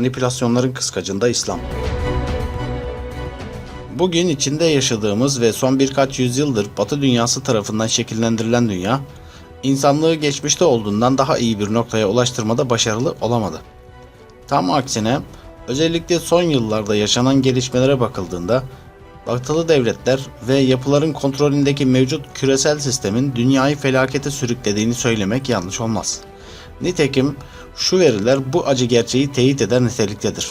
Manipülasyonların kıskacında İslam. Bugün içinde yaşadığımız ve son birkaç yüzyıldır Batı dünyası tarafından şekillendirilen dünya, insanlığı geçmişte olduğundan daha iyi bir noktaya ulaştırmada başarılı olamadı. Tam aksine özellikle son yıllarda yaşanan gelişmelere bakıldığında Batılı devletler ve yapıların kontrolündeki mevcut küresel sistemin dünyayı felakete sürüklediğini söylemek yanlış olmaz. Nitekim şu veriler bu acı gerçeği teyit eder niteliktedir.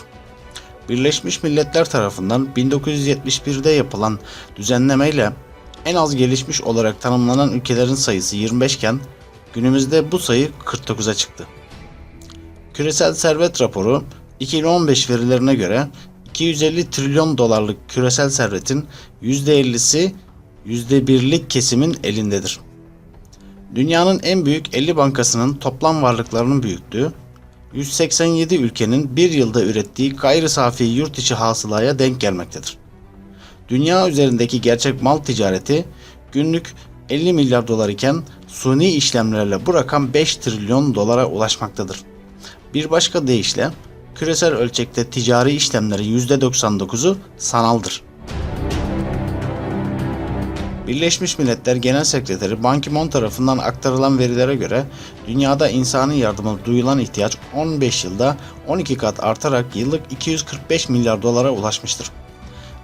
Birleşmiş Milletler tarafından 1971'de yapılan düzenlemeyle en az gelişmiş olarak tanımlanan ülkelerin sayısı 25 iken günümüzde bu sayı 49'a çıktı. Küresel Servet Raporu 2015 verilerine göre 250 trilyon dolarlık küresel servetin %50'si %1'lik kesimin elindedir. Dünyanın en büyük 50 bankasının toplam varlıklarının büyüklüğü 187 ülkenin bir yılda ürettiği gayri safi yurt içi hasılaya denk gelmektedir. Dünya üzerindeki gerçek mal ticareti günlük 50 milyar dolar iken suni işlemlerle bu rakam 5 trilyon dolara ulaşmaktadır. Bir başka deyişle küresel ölçekte ticari işlemlerin %99'u sanaldır. Birleşmiş Milletler Genel Sekreteri Ban Ki-moon tarafından aktarılan verilere göre dünyada insani yardıma duyulan ihtiyaç 15 yılda 12 kat artarak yıllık 245 milyar dolara ulaşmıştır.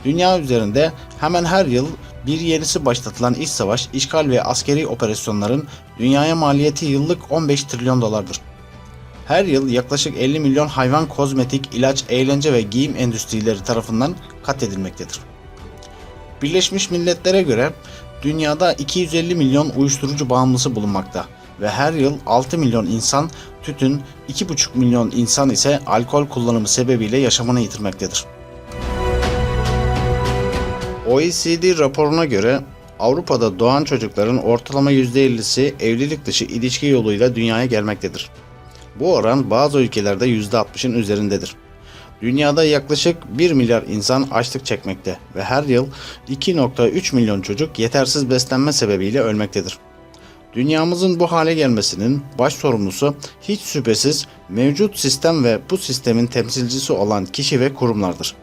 Dünya üzerinde hemen her yıl bir yenisi başlatılan iç savaş, işgal ve askeri operasyonların dünyaya maliyeti yıllık 15 trilyon dolardır. Her yıl yaklaşık 50 milyon hayvan kozmetik, ilaç, eğlence ve giyim endüstrileri tarafından katledilmektedir. Birleşmiş Milletler'e göre dünyada 250 milyon uyuşturucu bağımlısı bulunmakta ve her yıl 6 milyon insan tütün, 2,5 milyon insan ise alkol kullanımı sebebiyle yaşamını yitirmektedir. OECD raporuna göre Avrupa'da doğan çocukların ortalama %50'si evlilik dışı ilişki yoluyla dünyaya gelmektedir. Bu oran bazı ülkelerde %60'ın üzerindedir. Dünyada yaklaşık 1 milyar insan açlık çekmekte ve her yıl 2.3 milyon çocuk yetersiz beslenme sebebiyle ölmektedir. Dünyamızın bu hale gelmesinin baş sorumlusu hiç şüphesiz mevcut sistem ve bu sistemin temsilcisi olan kişi ve kurumlardır.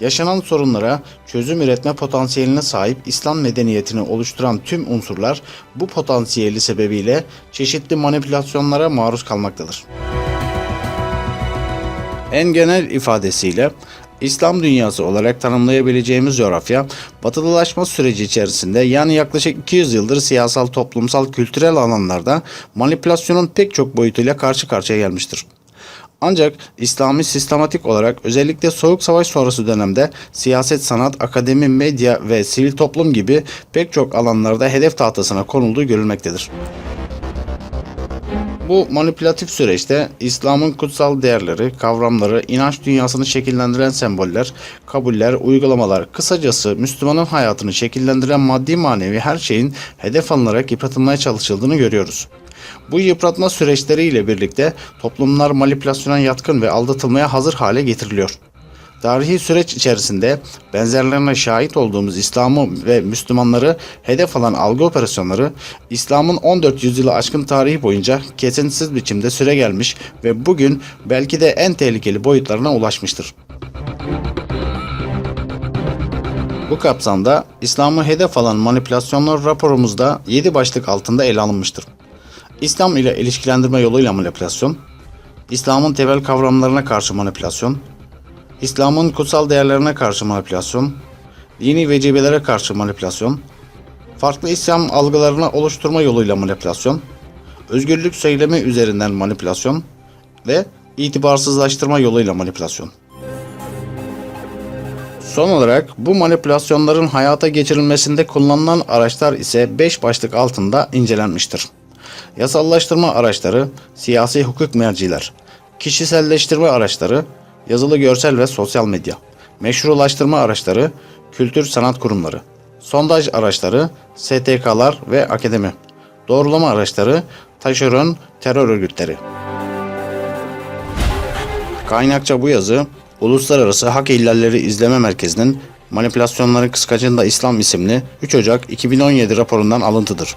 Yaşanan sorunlara çözüm üretme potansiyeline sahip İslam medeniyetini oluşturan tüm unsurlar bu potansiyeli sebebiyle çeşitli manipülasyonlara maruz kalmaktadır. En genel ifadesiyle İslam dünyası olarak tanımlayabileceğimiz coğrafya, batılılaşma süreci içerisinde yani yaklaşık 200 yıldır siyasal, toplumsal, kültürel alanlarda manipülasyonun pek çok boyutuyla karşı karşıya gelmiştir. Ancak İslami sistematik olarak özellikle Soğuk Savaş sonrası dönemde siyaset, sanat, akademi, medya ve sivil toplum gibi pek çok alanlarda hedef tahtasına konulduğu görülmektedir. Bu manipülatif süreçte İslam'ın kutsal değerleri, kavramları, inanç dünyasını şekillendiren semboller, kabuller, uygulamalar, kısacası Müslümanın hayatını şekillendiren maddi manevi her şeyin hedef alınarak yıpratılmaya çalışıldığını görüyoruz. Bu yıpratma süreçleriyle birlikte toplumlar manipülasyona yatkın ve aldatılmaya hazır hale getiriliyor. Tarihi süreç içerisinde benzerlerine şahit olduğumuz İslam'ı ve Müslümanları hedef alan algı operasyonları İslam'ın 14 yüzyılı aşkın tarihi boyunca kesintisiz biçimde süre gelmiş ve bugün belki de en tehlikeli boyutlarına ulaşmıştır. Bu kapsamda İslam'ı hedef alan manipülasyonlar raporumuzda 7 başlık altında ele alınmıştır. İslam ile ilişkilendirme yoluyla manipülasyon, İslam'ın temel kavramlarına karşı manipülasyon, İslam'ın kutsal değerlerine karşı manipülasyon, dini vecibelere karşı manipülasyon, farklı İslam algılarına oluşturma yoluyla manipülasyon, özgürlük söylemi üzerinden manipülasyon ve itibarsızlaştırma yoluyla manipülasyon. Son olarak bu manipülasyonların hayata geçirilmesinde kullanılan araçlar ise 5 başlık altında incelenmiştir. Yasallaştırma araçları, siyasi hukuk merciler, kişiselleştirme araçları, yazılı görsel ve sosyal medya, meşrulaştırma araçları, kültür sanat kurumları, sondaj araçları, STK'lar ve akademi, doğrulama araçları, taşeron terör örgütleri. Kaynakça bu yazı, Uluslararası Hak İhlalleri İzleme Merkezi'nin Manipülasyonların Kıskacında İslam isimli 3 Ocak 2017 raporundan alıntıdır.